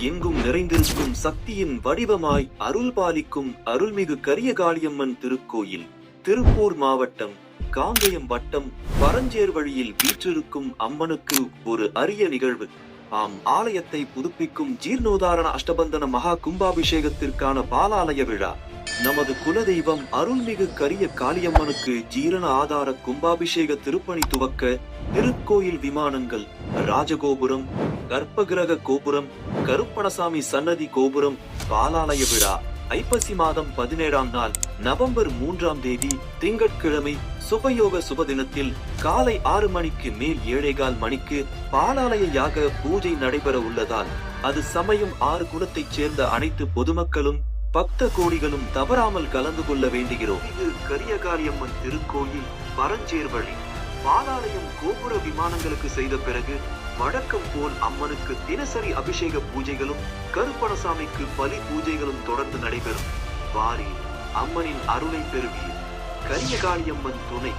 எங்கும் நிறைந்திருக்கும் சக்தியின் வடிவமாய் அருள் பாலிக்கும் அருள்மிகு கரியகாளியம்மன் திருக்கோயில் திருப்பூர் மாவட்டம் காங்கயம் வட்டம் பரஞ்சேர் வழியில் வீற்றிருக்கும் அம்மனுக்கு ஒரு அரிய நிகழ்வு. ஆம் ஆலயத்தை புதுப்பிக்கும் ஜீர்ணோதாரண அஷ்டபந்தன மகா கும்பாபிஷேகத்திற்கான பாலாலய விழா. நமது குலதெய்வம் அருள்மிகு கரிய காளியம்மனுக்கு ஜீரண ஆதார கும்பாபிஷேக திருப்பணி துவக்க திருக்கோயில் விமானங்கள் ராஜகோபுரம் கர்ப்பகிரக கோபுரம் கருப்பணசாமி சன்னதி கோபுரம் பாலாலய விழா ஐப்பசி மாதம் பதினேழாம் நாள் நவம்பர் மூன்றாம் தேதி திங்கட்கிழமை சுபயோக சுபதினத்தில் காலை ஆறு மணிக்கு மேல் ஏழைகால் மணிக்கு பாலாலய யாக பூஜை நடைபெற உள்ளதால் அது சமயம் ஆறு குலத்தைச் சேர்ந்த அனைத்து பொதுமக்களும் பக்த கோடிகளும் தவறாமல் கலந்து கொள்ள வேண்டுகிறோம். இது கரியகாரியம்மன் திருக்கோயில் பரஞ்சேர்வழி பாலாலயம் கோபுர விமானங்களுக்கு செய்த பிறகு வழக்கம் போல் அம்மனுக்கு தினசரி அபிஷேக பூஜைகளும் கருப்பணசாமிக்கு பலி பூஜைகளும் தொடர்ந்து நடைபெறும். வாரி அம்மனின் அருளை பெறுவீர். கரியகாளியம்மன் துணை.